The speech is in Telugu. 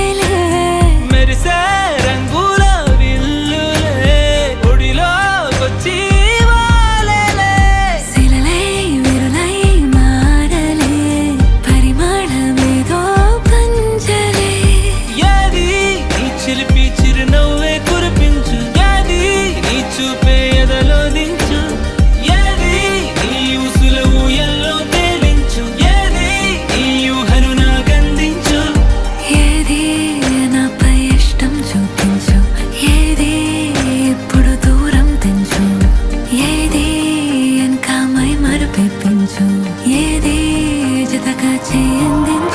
ele తెప్పించు ఏది జతగా చేయందించు